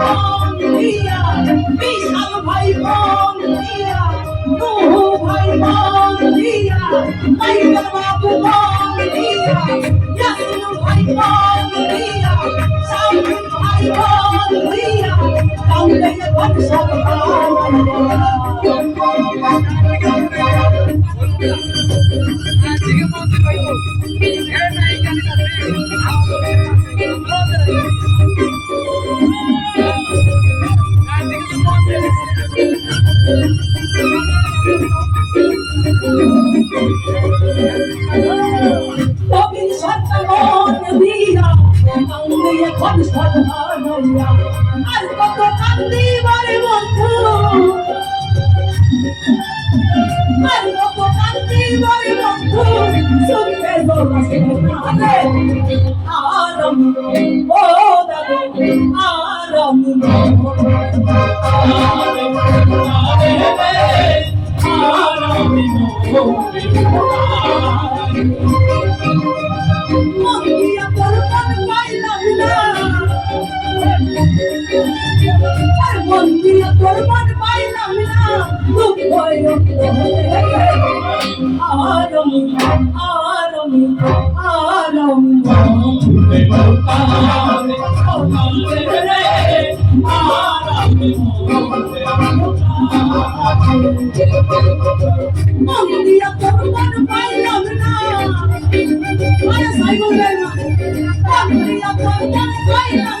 বোন দিয়া বিশাল ভাই বোন দিয়া বহু ভাই বোন দিয়া টাইগার বাবু বোন দিয়া ইয়াসিন ভাই বোন দিয়া শামিম ভাই বোন দিয়া কাউন্টে ভক্ত সব আর কত কান্দি বারে বন্ধু আর কত কান্দি বারে বন্ধু সুখে জোগাছে কাঁদে আরম ও দাদু আরম মন্দিয়া আর মন্দিয়া করবান পাইলাম না। দুঃখ আরম আরম আরম মন্দিয়া করবান পাইলাম না সাইবল না মন্দিয়া করবান পাইলাম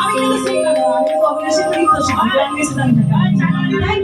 আমি কিন্তু সিঙ্গার আমি তো অভিনয় তো সব আমি